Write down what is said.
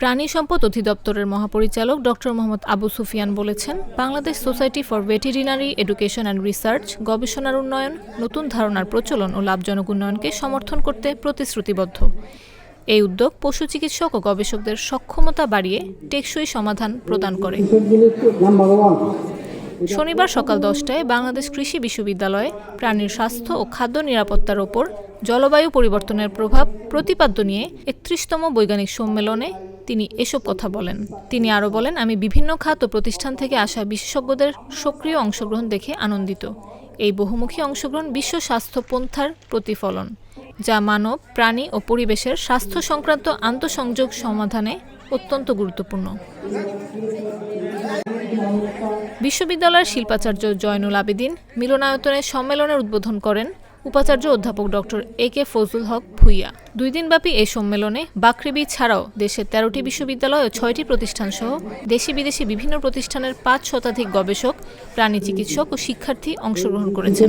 প্রাণী সম্পদ অধিদপ্তরের মহাপরিচালক ডক্টর মোহাম্মদ আবু সুফিয়ান বলেছেন, Bangladesh society for veterinary education and research গবেষণার উন্নয়ন, নতুন ধারণার প্রচলন ও লাভজনক উন্নয়নকে সমর্থন করতে প্রতিশ্রুতিবদ্ধ। এই উদ্যোগ পশু চিকিৎসক ও গবেষকদের সক্ষমতা বাড়িয়ে টেকসই সমাধান প্রদান করে। শনিবার সকাল দশটায় বাংলাদেশ কৃষি বিশ্ববিদ্যালয়ে প্রাণীর স্বাস্থ্য ও খাদ্য নিরাপত্তার ওপর জলবায়ু পরিবর্তনের প্রভাব প্রতিপাদ্য নিয়ে একত্রিশতম বৈজ্ঞানিক সম্মেলনে তিনি এসব কথা বলেন। তিনি আরও বলেন, আমি বিভিন্ন খাত ও প্রতিষ্ঠান থেকে আসা বিশেষজ্ঞদের সক্রিয় অংশগ্রহণ দেখে আনন্দিত। এই বহুমুখী অংশগ্রহণ বিশ্ব স্বাস্থ্য পন্থার প্রতিফলন, যা মানব, প্রাণী ও পরিবেশের স্বাস্থ্য সংক্রান্ত আন্তঃসংযোগ সমাধানে অত্যন্ত গুরুত্বপূর্ণ। বিশ্ববিদ্যালয়ের শিল্পাচার্য জয়নুল আবেদিন মিলনায়তনে সম্মেলনের উদ্বোধন করেন উপাচার্য অধ্যাপক doctor A K Fazlul Haque Bhuiyan. দুই দিনব্যাপী এই সম্মেলনে বাকৃবি ছাড়াও দেশের তেরোটি বিশ্ববিদ্যালয় ও ছয়টি প্রতিষ্ঠান সহ দেশি বিদেশি বিভিন্ন প্রতিষ্ঠানের পাঁচ শতাধিক গবেষক, প্রাণী চিকিৎসক ও শিক্ষার্থী অংশগ্রহণ করেছেন।